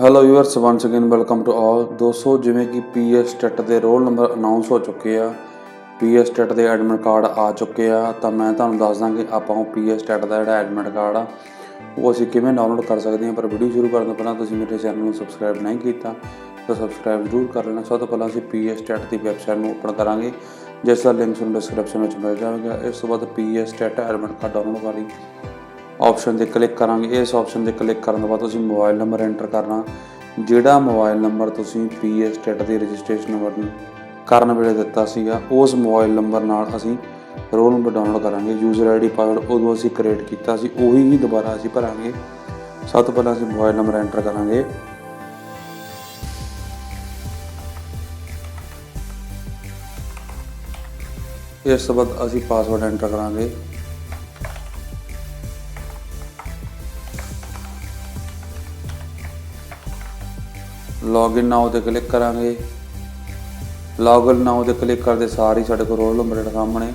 Hello viewers once again welcome to all ਦੋਸਤੋ, ਜਿਵੇਂ ਕਿ ਪੀਐਸ ਟੈਟ ਦੇ ਰੋਲ ਨੰਬਰ ਅਨਾਉਂਸ ਹੋ ਚੁੱਕੇ ਆ ਪੀਐਸ ਟੈਟ ਦੇ ਐਡਮਿਟ ਕਾਰਡ ਆ ਚੁੱਕੇ ਆ, ਤਾਂ ਮੈਂ ਤੁਹਾਨੂੰ ਦੱਸ ਦਾਂ ਕਿ ਆਪਾਂ ਉਹ ਪੀਐਸ ਟੈਟ ਦਾ ਜਿਹੜਾ ਐਡਮਿਟ ਕਾਰਡ ਆ, ਉਹ ਅਸੀਂ ਕਿਵੇਂ ਡਾਊਨਲੋਡ ਕਰ ਸਕਦੇ ਹਾਂ, ਪਰ ਵੀਡੀਓ ਸ਼ੁਰੂ ਕਰਨ ਤੋਂ ਪਹਿਲਾਂ ਤੁਸੀਂ ਮੇਰੇ ਚੈਨਲ ਨੂੰ ਸਬਸਕ੍ਰਾਈਬ ਨਹੀਂ ਕੀਤਾ, ਤਾਂ ਸਬਸਕ੍ਰਾਈਬ ਜ਼ਰੂਰ ਕਰ ਲੈਣਾ। ਸਭ ਤੋਂ ਪਹਿਲਾਂ ਅਸੀਂ ਪੀਐਸ ਟੈਟ ਦੀ ਵੈਬਸਾਈਟ ਨੂੰ ਓਪਨ ਕਰਾਂਗੇ, ਜਿਸ ਦਾ ਲਿੰਕ ਤੁਹਾਨੂੰ ਡਿਸਕ੍ਰਿਪਸ਼ਨ ਵਿੱਚ ਮਿਲ ਜਾਵੇਗਾ। ਇਸ ਤੋਂ ਬਾਅਦ PS TET admit card download ਵਾਲੀ ਆਪਸ਼ਨ ਤੇ ਕਲਿੱਕ ਕਰਾਂਗੇ। ਇਸ ਆਪਸ਼ਨ ਤੇ ਕਲਿੱਕ ਕਰਨ ਤੋਂ ਬਾਅਦ ਤੁਸੀਂ ਮੋਬਾਈਲ ਨੰਬਰ ਐਂਟਰ ਕਰਨਾ। ਜਿਹੜਾ ਮੋਬਾਈਲ ਨੰਬਰ ਤੁਸੀਂ ਪੀਐਸ ਟੈਟ ਦੀ ਰਜਿਸਟ੍ਰੇਸ਼ਨ ਨੰਬਰ ਕਰਨ ਵੇਲੇ ਦਿੱਤਾ ਸੀਗਾ, ਉਸ ਮੋਬਾਈਲ ਨੰਬਰ ਨਾਲ ਅਸੀਂ ਰੋਲ ਨੰਬਰ ਡਾਊਨਲੋਡ ਕਰਾਂਗੇ। ਯੂਜ਼ਰ ਆਈਡੀ ਪਾਸਵਰਡ ਉਦੋਂ ਅਸੀਂ ਕ੍ਰੀਏਟ ਕੀਤਾ ਸੀ, ਉਹੀ ਹੀ ਦੁਬਾਰਾ ਅਸੀਂ ਭਰਾਂਗੇ। ਸਭ ਤੋਂ ਪਹਿਲਾਂ ਅਸੀਂ ਮੋਬਾਈਲ ਨੰਬਰ ਐਂਟਰ ਕਰਾਂਗੇ। ਇਸ ਤੋਂ ਬਾਅਦ ਅਸੀਂ ਪਾਸਵਰਡ ਐਂਟਰ ਕਰਾਂਗੇ। ਲੌਗਇਨ ਨਾਓ ਤੇ ਕਲਿੱਕ ਕਰਾਂਗੇ। ਲੌਗਇਨ ਨਾਓ ਤੇ ਕਲਿੱਕ ਕਰਦੇ ਸਾਰ ਹੀ ਸਾਡੇ ਕੋਲ ਰੋਲ ਨੰਬਰ ਜਿਹੜਾ ਸਾਹਮਣੇ,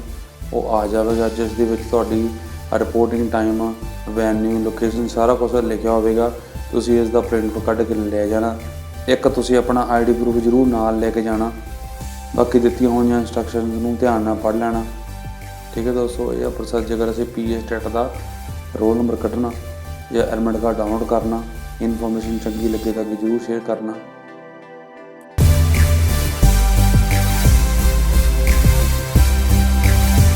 ਉਹ ਆ ਜਾਵੇਗਾ। ਜਿਸ ਦੇ ਵਿੱਚ ਤੁਹਾਡੀ ਰਿਪੋਰਟਿੰਗ ਟਾਈਮ ਵੈਨਿਊ ਲੋਕੇਸ਼ਨ ਸਾਰਾ ਕੁਝ ਲਿਖਿਆ ਹੋਵੇਗਾ। ਤੁਸੀਂ ਇਸ ਦਾ ਪ੍ਰਿੰਟ ਕੱਢ ਕੇ ਲੈ ਜਾਣਾ। ਇੱਕ ਤੁਸੀਂ ਆਪਣਾ ਆਈਡੀ ਪ੍ਰੂਫ ਜ਼ਰੂਰ ਨਾਲ ਲੈ ਕੇ ਜਾਣਾ। ਬਾਕੀ ਦਿੱਤੀਆਂ ਹੋਈਆਂ ਇਨਸਟਰਕਸ਼ਨਸ ਨੂੰ ਧਿਆਨ ਨਾਲ ਪੜ੍ਹ ਲੈਣਾ। ਠੀਕ ਹੈ ਦੋਸਤੋ, ਇਹ ਪ੍ਰੋਸੈਸ ਜੇਕਰ ਅਸੀਂ ਪੀਐਸ ਟੈਟ ਦਾ ਰੋਲ ਨੰਬਰ ਕੱਢਣਾ ਜਾਂ ਐਡਮਿਟ ਕਾਰਡ ਡਾਊਨਲੋਡ ਕਰਨਾ। ਇਨਫੋਰਮੇਸ਼ਨ ਚੰਗੀ ਲੱਗੇ ਤਾਂ ਜ਼ਰੂਰ ਸ਼ੇਅਰ ਕਰਨਾ।